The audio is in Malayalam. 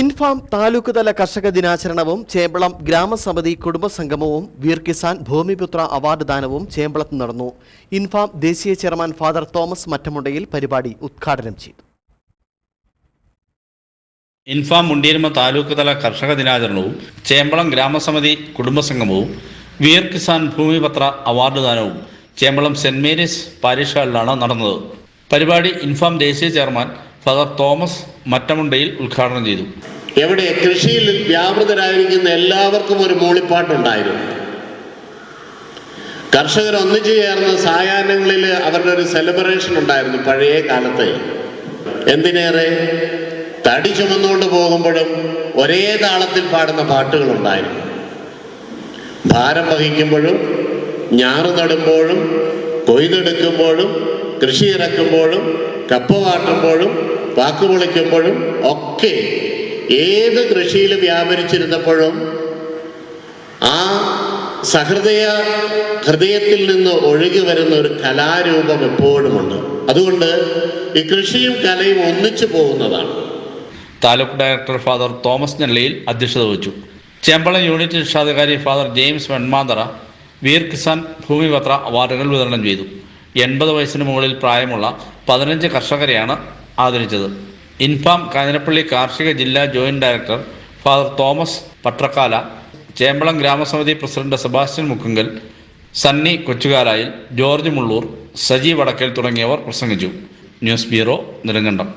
ഇൻഫാം താലൂക്ക് തല കർഷക ദിനാചരണവും ചേമ്പളം ഗ്രാമസമിതി കുടുംബസംഗമവും വീർ കിസാൻ ഭൂമിപുത്ര അവാർഡ് ദാനവും ചേമ്പളത്ത് നടന്നു. ഇൻഫാം ദേശീയ ചെയർമാൻ ഫാദർ തോമസ് മറ്റമുണ്ടയിൽ പരിപാടി ഉദ്ഘാടനം ചെയ്തു. ഇൻഫാം മുണ്ടിയരുമ താലൂക്ക് തല കർഷക ദിനാചരണവും ചേമ്പളം ഗ്രാമസമിതി കുടുംബസംഗമവും വീർ കിസാൻ ഭൂമിപത്ര അവാർഡ് ദാനവും ചേമ്പളം സെന്റ് മേരീസ് പാരിഷ് ഹാളിലാണ് നടന്നത്. പരിപാടി ഇൻഫാം ദേശീയ ചെയർമാൻ ഫാദർ തോമസ് മറ്റമുണ്ടയിൽ ഉദ്ഘാടനം ചെയ്തു. എവിടെ കൃഷിയിൽ വ്യാപൃതരായിരിക്കുന്ന എല്ലാവർക്കും ഒരു മൂളിപ്പാട്ടുണ്ടായിരുന്നു. കർഷകർ ഒന്നിച്ചു ചേർന്ന സായാഹ്നങ്ങളിൽ അവരുടെ ഒരു സെലിബ്രേഷൻ ഉണ്ടായിരുന്നു പഴയ കാലത്തെ. എന്തിനേറെ? തടി ചുമന്നുകൊണ്ട് പോകുമ്പോഴും ഒരേ താളത്തിൽ പാടുന്ന പാട്ടുകളുണ്ടായിരുന്നു. ഭാരം വഹിക്കുമ്പോഴും ഞാറ് നടുമ്പോഴും കൊയ്തെടുക്കുമ്പോഴും കൃഷി ഇറക്കുമ്പോഴും കപ്പ വാട്ടുമ്പോഴും വാക്ക് പൊളിക്കുമ്പോഴും ഒക്കെ ഏത് കൃഷിയിൽ വ്യാപരിച്ചിരുന്നപ്പോഴും ആ സഹൃദയ ഹൃദയത്തിൽ നിന്ന് ഒഴുകി വരുന്ന ഒരു കലാരൂപം എപ്പോഴുമുണ്ട്. അതുകൊണ്ട് ഈ കൃഷിയും കലയും ഒന്നിച്ചു പോകുന്നതാണ്. Taluk director father Thomas Nellayil അധ്യക്ഷത വഹിച്ചു. ചേമ്പളം യൂണിറ്റ് രക്ഷാധികാരി ഫാദർ ജെയിംസ് വെൺമാന്തറ വീർ കിസാൻ ഭൂമിപത്ര അവാർഡുകൾ വിതരണം ചെയ്തു. എൺപത് വയസ്സിന് മുകളിൽ പ്രായമുള്ള പതിനഞ്ച് കർഷകരെയാണ് ആദരിച്ചത്. ഇൻഫാം കാഞ്ഞിരപ്പള്ളി കാർഷിക ജില്ലാ joint director father Thomas Patrakkala Chempalam ഗ്രാമസമിതി president Sebastian Mukkunkal Sunny Kochukarayil George Mulloor Saji Vadakkal തുടങ്ങിയവർ പ്രസംഗിച്ചു. News bureau Nedumkandam.